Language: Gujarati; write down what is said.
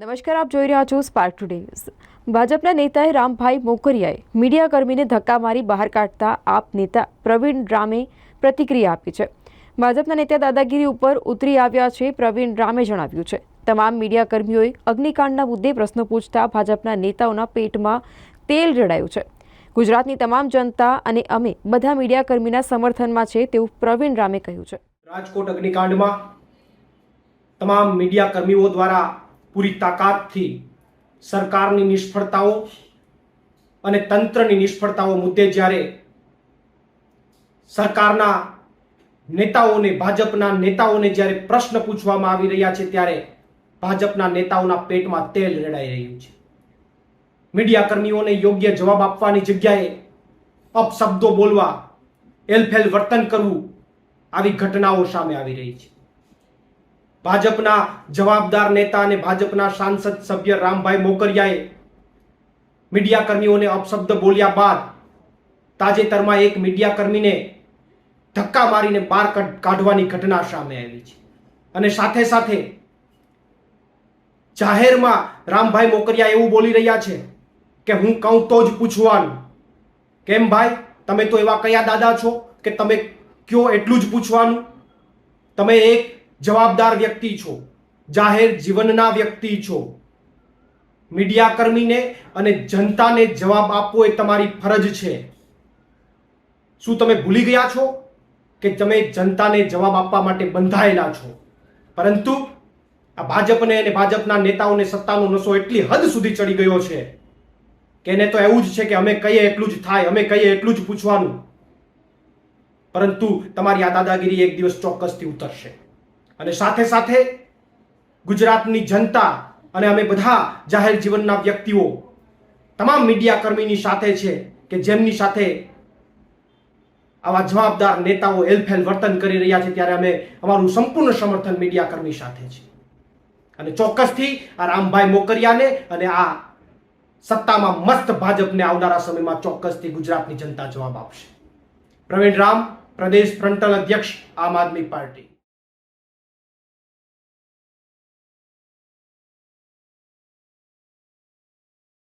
નમસ્કાર, આપ જોઈ રહ્યા છો સ્પાર્ક ટુડે ન્યૂઝ ભાજપના નેતાએ રામભાઈ મોકરિયાએ મીડિયાકર્મીને ધક્કા મારી બહાર કાઢતા આપ નેતા પ્રવીણ રામે પ્રતિક્રિયા આપી છે. ભાજપના નેતા દાદાગીરી ઉપર ઉતરી આવ્યા છે, પ્રવીણ રામે જણાવ્યું છે. તમામ મીડિયાકર્મીઓએ અગ્નિકાંડના મુદ્દે પ્રશ્નો પૂછતા ભાજપના નેતાઓના પેટમાં તેલ રેડાયું છે. ગુજરાતની તમામ જનતા અને અમે બધા મીડિયાકર્મીના સમર્થનમાં છે તેવું પ્રવીણ રામે કહ્યું છે. રાજકોટ અગ્નિકાંડમાં તમામ મીડિયા કર્મીઓ દ્વારા પૂરી તાકાતથી સરકારની નિષ્ફળતાઓ અને તંત્રની નિષ્ફળતાઓ મુદ્દે જ્યારે સરકારના નેતાઓને, ભાજપના નેતાઓને જ્યારે પ્રશ્ન પૂછવામાં આવી રહ્યા છે, ત્યારે ભાજપના નેતાઓના પેટમાં તેલ રેડાઈ રહ્યું છે. મીડિયા કર્મીઓને યોગ્ય જવાબ આપવાની જગ્યાએ અપશબ્દો બોલવા, એલફેલ વર્તન કરવું આવી ઘટનાઓ સામે આવી રહી છે. ભાજપના જવાબદાર નેતા અને ભાજપના સાંસદ સભ્ય રામભાઈ મોકરિયાએ મીડિયાકર્મીઓને અપશબ્દ બોલ્યા બાદ તાજેતરમાં એક મીડિયાકર્મીને ધક્કા મારીને બહાર કાઢ- કાઢવાની ઘટના સામે આવી છે. અને સાથે સાથે જાહેરમાં રામભાઈ મોકરિયા એવું બોલી રહ્યા છે કે હું કહું તો જ પૂછવાનું. કેમ ભાઈ? તમે તો એવા કયા દાદા છો કે તમે કયો એટલું જ પૂછવાનું? તમે એક જવાબદાર વ્યક્તિ છો, જાહેર જીવનના વ્યક્તિ છો. મીડિયા કર્મીને અને જનતાને જવાબ આપવો એ તમારી ફરજ છે. શું તમે ભૂલી ગયા છો કે તમે જનતાને જવાબ આપવા માટે બંધાયેલા છો? પરંતુ આ ભાજપને અને ભાજપના નેતાઓને સત્તાનો નશો એટલી હદ સુધી ચડી ગયો છે. કે એને તો એવું જ છે કે અમે કહીએ એટલું જ થાય, અમે કહીએ એટલું જ પૂછવાનું. પરંતુ તમારી આ દાદાગીરી એક દિવસ ચોક્કસથી ઉતરશે. અને સાથે સાથે ગુજરાતની જનતા અને અમે બધા જાહેર જીવનના વ્યક્તિઓ, તમામ મીડિયા કર્મીની સાથે છે કે જેમની સાથે આવા જવાબદાર નેતાઓ એલફેલ વર્તન કરી રહ્યા છે ત્યારે અમે અમારું સંપૂર્ણ સમર્થન મીડિયા કર્મી સાથે છે. અને ચોક્કસથી આ રામભાઈ મોકરિયાને અને આ સત્તામાં મસ્ત ભાજપને આવનારા સમયમાં ચોક્કસથી ગુજરાતની જનતા જવાબ આપશે. પ્રવીણ રામ, પ્રદેશ ફ્રન્ટલ અધ્યક્ષ, આમ આદમી પાર્ટી.